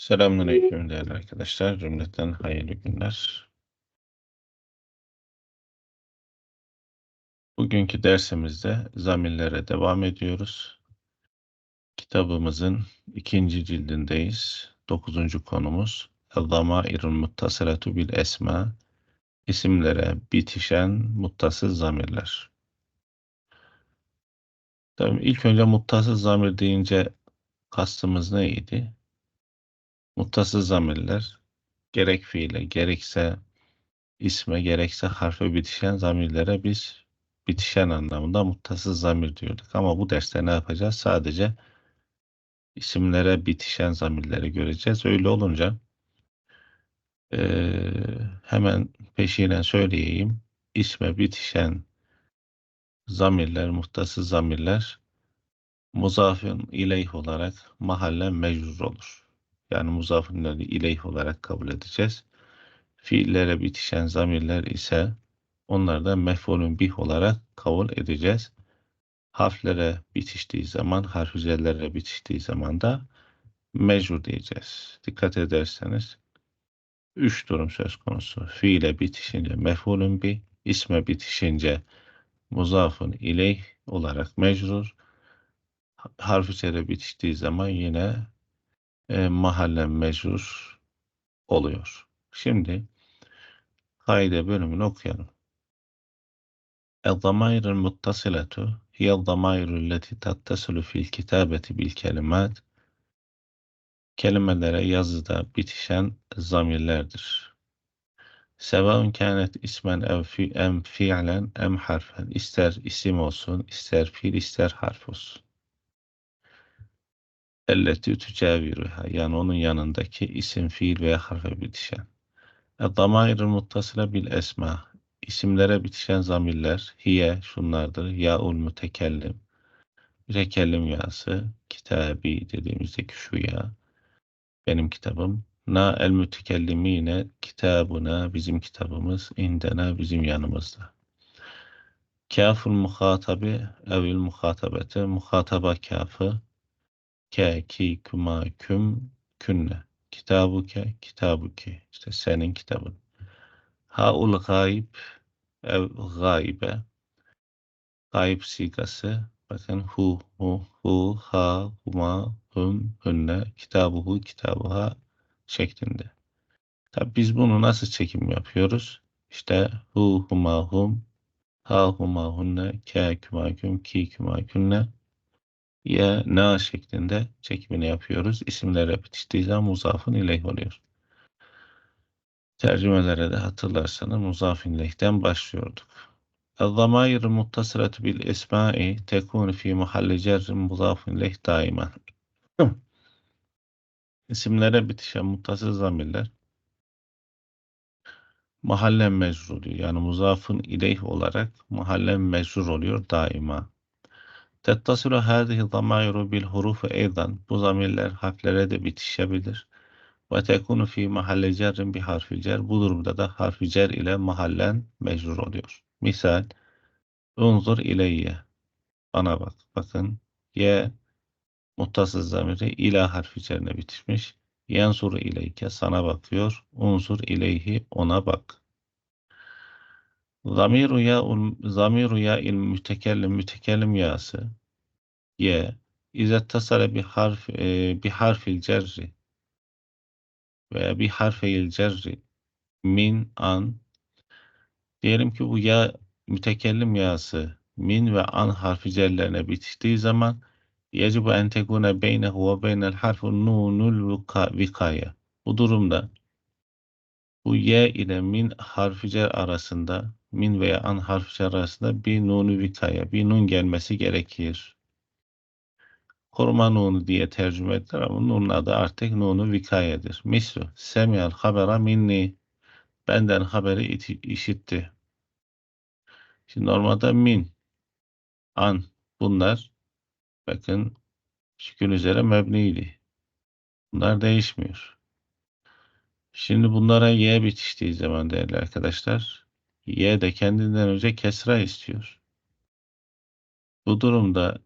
Selamünaleyküm değerli arkadaşlar. Cümleten hayırlı günler. Bugünkü dersimizde zamirlere devam ediyoruz. Kitabımızın ikinci cildindeyiz. Dokuzuncu konumuz El-Zamairun Muttasilatu bil Esma isimlere bitişen muttasıl zamirler. Tabii ilk önce muttasıl zamir deyince kastımız neydi? Muttasıl zamirler gerek fiile gerekse isme gerekse harfe bitişen zamirlere biz bitişen anlamında muttasıl zamir diyorduk. Ama bu derste ne yapacağız? Sadece isimlere bitişen zamirleri göreceğiz. Öyle olunca ee, hemen peşinen söyleyeyim. İsme bitişen zamirler, muttasıl zamirler muzafın ileyh olarak mahallen mecrur olur. Yani muzafın ileyh olarak kabul edeceğiz. Fiillere bitişen zamirler ise onlardan mef'ulün bih olarak kabul edeceğiz. Harflere bitiştiği zaman, harf üzerlere bitiştiği zaman da mecrur diyeceğiz. Dikkat ederseniz üç durum söz konusu. Fiile bitişince mef'ulün bih, isme bitişince muzafın ileyh olarak mecrur. Harf üzere bitiştiği zaman yine e, mahallen mecrur oluyor. Şimdi kaide bölümünü okuyalım. الضمائر المتصلة هي الضمائر التي تتصل في الكتابة بالكلمات kelimelere yazıda bitişen zamirlerdir. Sevaun kânet ismen ev fi em fi'len em harfen. İster isim olsun, ister fiil, ister harf olsun. Elleti tücaviruha. Yani onun yanındaki isim, fiil veya harfe bitişen. Damair-i muttasile bil esma. İsimlere bitişen zamirler. Hiye şunlardır. Ya'ul mütekellim. Mütekellim yası. Kitabi dediğimizdeki şu ya. Benim kitabım. Na el mütekellimine kitabuna bizim kitabımız. indena bizim yanımızda. Kaful muhatabi evil muhatabete muhataba kafı ke ki kuma küm künne. Kitabuke kitabuki işte senin kitabın. Haul gayb ev gaybe. Gayb sigası. Bakın hu hu hu ha huma hum hünne. Kitabuhu kitabuha şeklinde. Tabi biz bunu nasıl çekim yapıyoruz? İşte hu huma hum ha huma hunne ke kuma küm ki kuma künne ya na şeklinde çekimini yapıyoruz. İsimler bitiştiği zaman muzafın ileyh oluyor. Tercümelere de hatırlarsanız muzafin ileyhten başlıyorduk. Muttasilatü bil esma'i tekunu fi mahalli cerrin muzafin ileyh daimen. İsimlere bitişen muttasıl zamirler mahallen mecrur oluyor. Yani muzafın ileyh olarak mahallen mecrur oluyor daima. Tettasilu hâzihi zamairu bil hurufu eydan. Bu zamirler harflere de bitişebilir. Ve tekunu fi mahalle cerrin bi harfi cer. Bu durumda da harfi cer ile mahallen mecrur oluyor. Misal unzur ileyye. Bana bak. Bakın ye muttasız zamiri ila harfi cerine bitişmiş. Yansur ileyke sana bakıyor. Unzur ileyhi ona bak. Zamiru ya zamiru ya il mütekellim mütekellim yası. Ye İzet tasale bir harf e, bir harfil cerri. Veya bir harfeyil cerri. Min an. Diyelim ki bu ya mütekellim yası min ve an harfi cerlerine bitiştiği zaman yecibu en tekune beynehu ve beynel harfu nunul vikaya. Bu durumda bu ye ile min harfi cer arasında min veya an harfi arasında bir nunu vikaya, bir nun gelmesi gerekir. Koruma nunu diye tercüme ettiler ama nunun adı artık nunu vikayedir. Mislu, semiyal habera minni, benden haberi işitti. Şimdi normalde min, an, bunlar bakın şükür üzere mebniydi. Bunlar değişmiyor. Şimdi bunlara y bitiştiği zaman değerli arkadaşlar Y de kendinden önce kesra istiyor. Bu durumda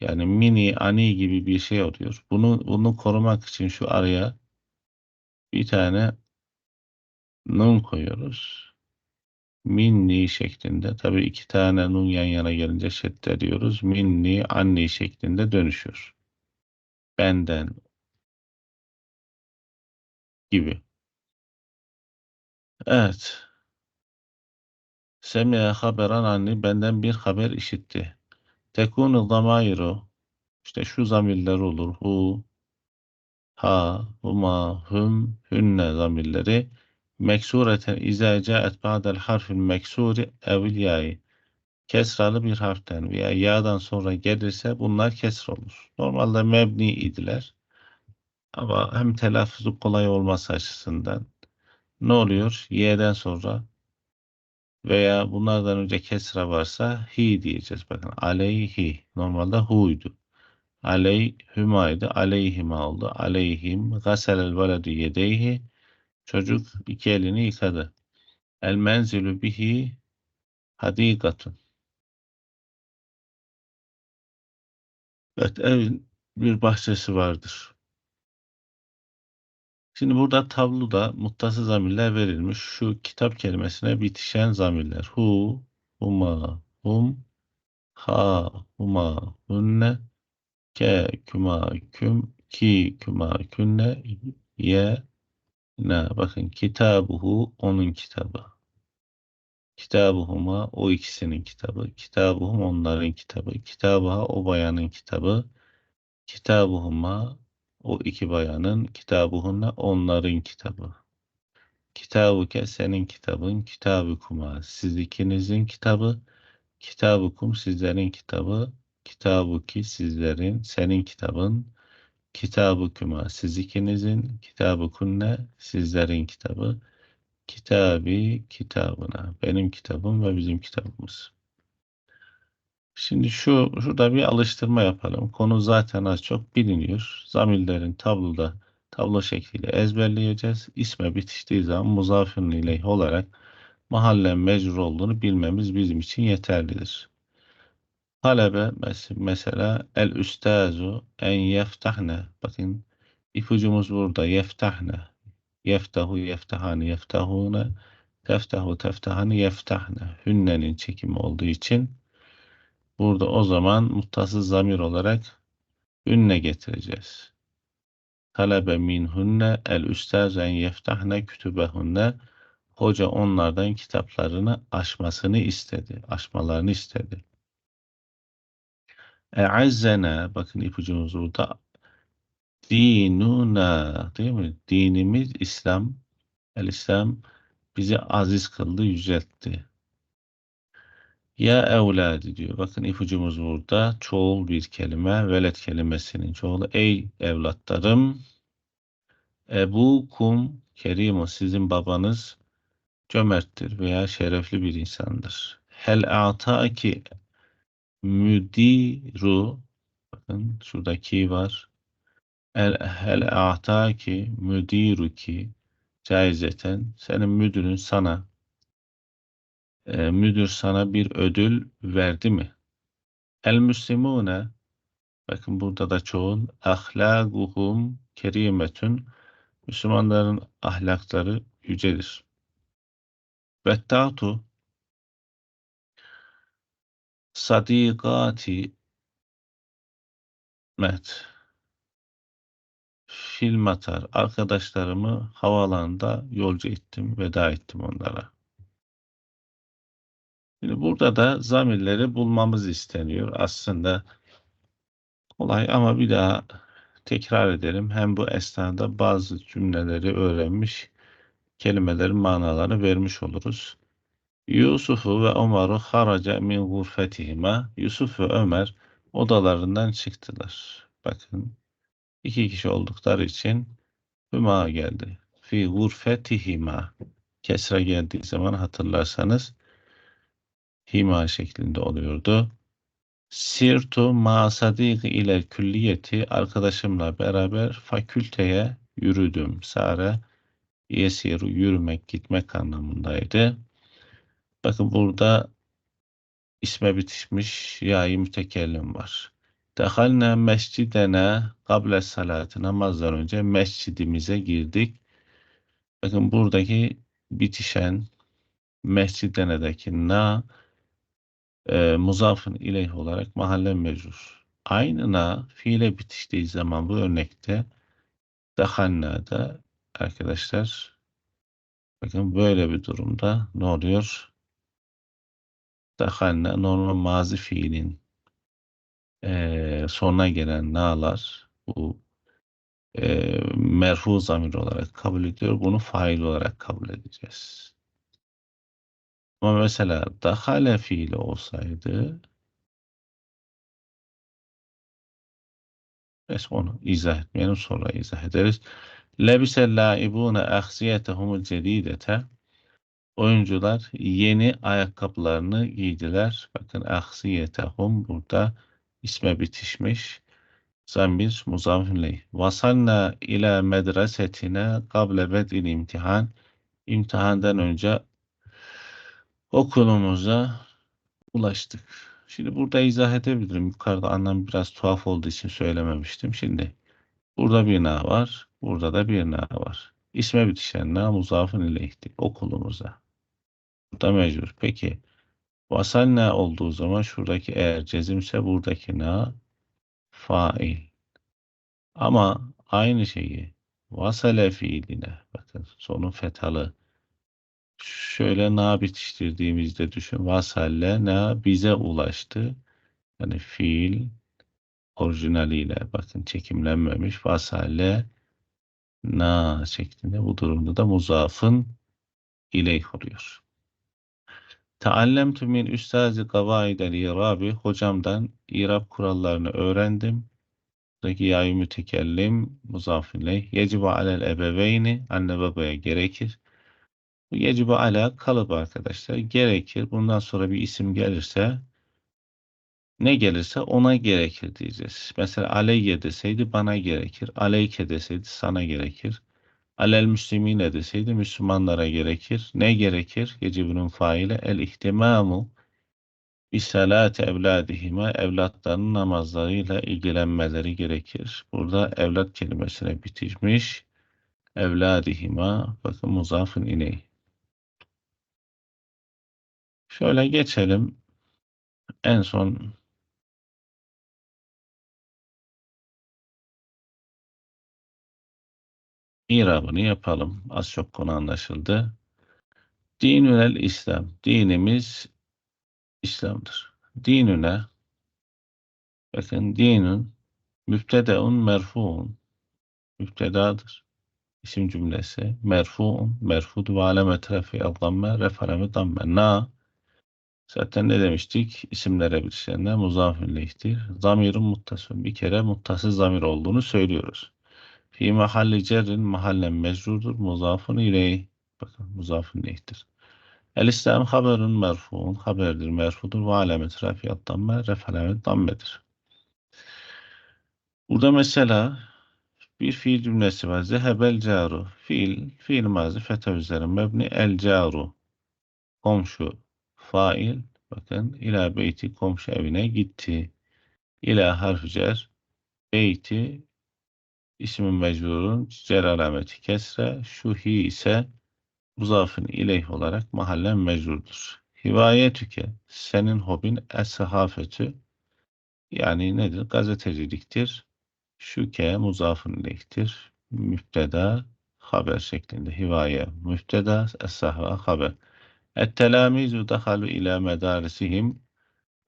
yani mini, ani gibi bir şey oluyor. Bunu, bunu korumak için şu araya Bir tane nun koyuyoruz. Minni şeklinde. Tabii iki tane nun yan yana gelince şedde diyoruz. Minni, anni şeklinde dönüşüyor. Benden gibi. Evet. Semiye haberan anni benden bir haber işitti. Tekunu zamairu işte şu zamirler olur. Hu, ha, huma, hum, hünne zamirleri meksureten izâ câet ba'del harfin meksuri evil yâi kesralı bir harften veya yağdan sonra gelirse bunlar kesr olur. Normalde mebni idiler. Ama hem telaffuzu kolay olması açısından ne oluyor? Y'den sonra veya bunlardan önce kesra varsa hi diyeceğiz. Bakın aleyhi normalde huydu. Aleyhümaydı. Aleyhima oldu. Aleyhim gaselel veledu yedeyhi çocuk iki elini yıkadı. El menzilü bihi hadikatun. Evet, evin bir bahçesi vardır. Şimdi burada tabloda muttasıl zamirler verilmiş. Şu kitap kelimesine bitişen zamirler. Hu, huma, hum, ha, huma, hunne, ke, küma, küm, ki, küma, künne, ye, ne. Bakın kitabuhu onun kitabı. Kitabuhuma o ikisinin kitabı. Kitabuhum onların kitabı. Kitabuha o bayanın kitabı. Kitabuhuma o iki bayanın, kitabuhunna onların kitabı. Kitabuke senin kitabın, kitabukuma siz ikinizin kitabı, kitabukum sizlerin kitabı, kitabuki sizlerin, senin kitabın, kitabukuma siz ikinizin, kitabukunne sizlerin kitabı, kitabi kitabına benim kitabım ve bizim kitabımız. Şimdi şu şurada bir alıştırma yapalım. Konu zaten az çok biliniyor. Zamirlerin tabloda tablo şekliyle ezberleyeceğiz. İsme bitiştiği zaman muzafirun ileyh olarak mahallen mecrur olduğunu bilmemiz bizim için yeterlidir. Talebe mesela el üstazu en yeftahne. Bakın ipucumuz burada yeftahne. Yeftahu yeftahani yeftahune teftahu teftahani yeftahne. Hünnenin çekimi olduğu için Burada o zaman muttasız zamir olarak ünne getireceğiz. Talebe minhunne el üstazen yeftahne kütübehunne Hoca onlardan kitaplarını açmasını istedi. Açmalarını istedi. E'azzene bakın ipucumuz burada dinuna değil mi? Dinimiz İslam. El İslam bizi aziz kıldı, yüceltti. Ya evladi diyor. Bakın ipucumuz burada. Çoğul bir kelime. Velet kelimesinin çoğulu. Ey evlatlarım. Ebu kum kerimu sizin babanız cömerttir veya şerefli bir insandır. Hel ataki müdiru bakın şuradaki var. El, hel ataki müdiruki caizeten senin müdürün sana e, müdür sana bir ödül verdi mi? El müslimune bakın burada da çoğun ahlaguhum kerimetün Müslümanların ahlakları yücedir. Vettatu sadikati met fil matar arkadaşlarımı havaalanında yolcu ettim, veda ettim onlara. Şimdi burada da zamirleri bulmamız isteniyor. Aslında kolay ama bir daha tekrar edelim. Hem bu esnada bazı cümleleri öğrenmiş, kelimelerin manalarını vermiş oluruz. Yusuf'u ve Ömer'u haraca min gurfetihima. Yusuf ve Ömer odalarından çıktılar. Bakın iki kişi oldukları için hüma geldi. Fi gurfetihima. Kesra geldiği zaman hatırlarsanız hima şeklinde oluyordu. Sirtu ma sadik ile külliyeti arkadaşımla beraber fakülteye yürüdüm. Sare yesiru yürümek, gitmek anlamındaydı. Bakın burada isme bitişmiş yayı mütekellim var. Dehalne mescidene kable salatı namazdan önce mescidimize girdik. Bakın buradaki bitişen mesciddenedeki na e, muzafın ileyh olarak mahalle mecrur. Aynı na fiile bitiştiği zaman bu örnekte dahanna'da arkadaşlar bakın böyle bir durumda ne oluyor? Dahanna normal mazi fiilin e, sonuna gelen na'lar bu e, merfu zamir olarak kabul ediyor. Bunu fail olarak kabul edeceğiz. Ama mesela dahale fiili olsaydı Neyse onu izah etmeyelim sonra izah ederiz. Lebisel laibune ahsiyetehumul cedidete Oyuncular yeni ayakkabılarını giydiler. Bakın ahsiyetehum burada isme bitişmiş. Zamir muzafirleyh. Vasalna ila medresetine kable bedil imtihan. İmtihandan önce okulumuza ulaştık. Şimdi burada izah edebilirim. Yukarıda anlam biraz tuhaf olduğu için söylememiştim. Şimdi burada bir na var. Burada da bir na var. İsme bitişen na muzafın ileyhti. Okulumuza. Burada mecbur. Peki vasal na olduğu zaman şuradaki eğer cezimse buradaki na fail. Ama aynı şeyi vasale fiiline bakın sonu fetalı şöyle na bitiştirdiğimizde düşün vasalle na bize ulaştı. Yani fiil orijinaliyle bakın çekimlenmemiş vasalle na şeklinde bu durumda da muzafın ileyh oluyor. Taallemtu min üstazi kavaidel irabi hocamdan irab kurallarını öğrendim. Buradaki yayı mütekellim muzafin ileyh. Yecibu alel ebeveyni anne babaya gerekir. Bu yecibu ala kalıp arkadaşlar gerekir. Bundan sonra bir isim gelirse ne gelirse ona gerekir diyeceğiz. Mesela aleyye deseydi bana gerekir. Aleyke deseydi sana gerekir. Alel müslimine deseydi Müslümanlara gerekir. Ne gerekir? Yecibunun faile el ihtimamu bisalati evladihime evlatlarının namazlarıyla ilgilenmeleri gerekir. Burada evlat kelimesine bitişmiş. Evladihima bakın muzafın iney. Şöyle geçelim. En son irabını yapalım. Az çok konu anlaşıldı. Dinünel İslam. Dinimiz İslam'dır. Dinüne bakın dinün mübtedeun merfuun mübtedadır. İsim cümlesi merfuun merfudu ve alamet refi adlamme referemi damme na zaten ne demiştik? İsimlere bitişenler muzafin lehtir. Zamirun muttasın. Bir kere muttasız zamir olduğunu söylüyoruz. Fi mahalli cerrin mahallen mecrudur. Muzafın ileyh. Bakın muzafın lehtir. El İslam haberun merfuun. Haberdir merfudur. Ve alamet rafiyat damme. Ref alamet dammedir. Burada mesela bir fiil cümlesi var. Zehebel caru. Fiil, fiil mazi fetha üzere mebni el caru. Komşu, fail. Bakın ila beyti komşu evine gitti. İla harf cer. Beyti ismin mecburun cer alameti kesre. Şu hi ise muzafın ileyh olarak mahallen mecburdur. Hivayetüke senin hobin es-sahafetü yani nedir? Gazeteciliktir. Şüke muzafın ileyhtir. Müfteda haber şeklinde. Hivaye müfteda es-sahva haber. Et-telamizu dahalu ila medarisihim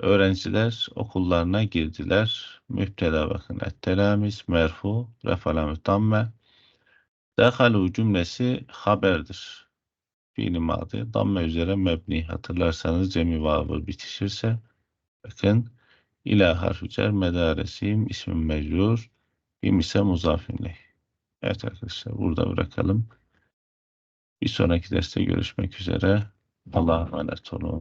Öğrenciler okullarına girdiler. Müfteda bakın. Et-telamiz merfu refalamet damme. Dahalu cümlesi haberdir. Fiili madı. Damme üzere mebni. Hatırlarsanız cemi vavı bitişirse bakın ila harfi cer medaresim ismin mecrur bim ise muzafinleh. Evet arkadaşlar burada bırakalım. Bir sonraki derste görüşmek üzere. Allah, meiner Astronom.